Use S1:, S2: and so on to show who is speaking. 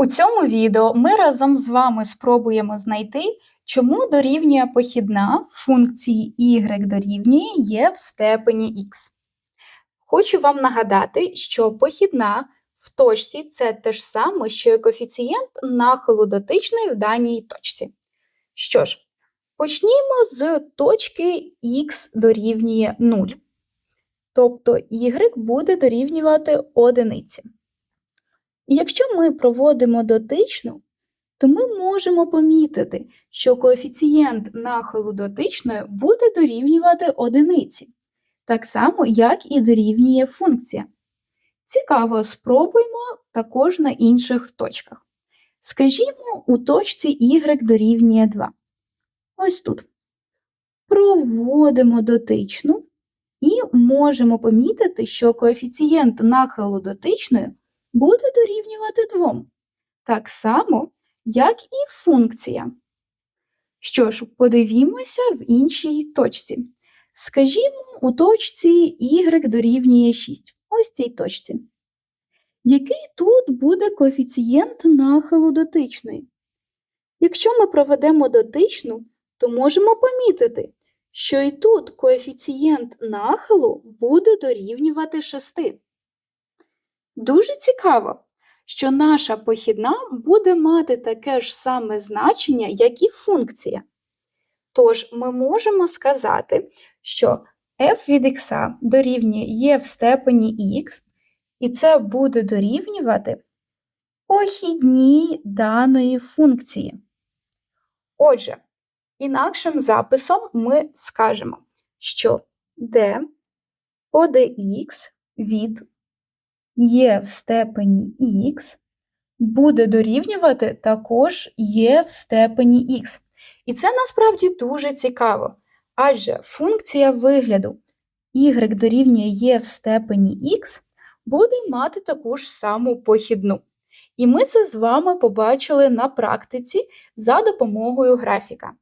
S1: У цьому відео ми разом з вами спробуємо знайти, чому дорівнює похідна функції y дорівнює є в степені x. Хочу вам нагадати, що похідна в точці це те ж саме, що і коефіцієнт нахилу дотичної в даній точці. Що ж, почнімо з точки x дорівнює 0. Тобто y буде дорівнювати одиниці. І якщо ми проводимо дотичну, то ми можемо помітити, що коефіцієнт нахилу дотичної буде дорівнювати одиниці, так само, як і дорівнює функція. Цікаво, спробуємо також на інших точках. Скажімо, у точці y дорівнює 2. Ось тут. Проводимо дотичну і можемо помітити, що коефіцієнт нахилу дотичної буде дорівнювати 2. Так само, як і функція. Що ж, подивімося в іншій точці. Скажімо, у точці y дорівнює 6. Ось цій точці. Який тут буде коефіцієнт нахилу дотичної? Якщо ми проведемо дотичну, то можемо помітити, що і тут коефіцієнт нахилу буде дорівнювати 6. Дуже цікаво, що наша похідна буде мати таке ж саме значення, як і функція. Тож ми можемо сказати, що f від x дорівнює є в степені x, і це буде дорівнювати похідній даної функції. Отже, інакшим записом ми скажемо, що d по dx від є в степені х буде дорівнювати також є в степені х. І це насправді дуже цікаво, адже функція вигляду y дорівнює є в степені х буде мати таку ж саму похідну. І ми це з вами побачили на практиці за допомогою графіка.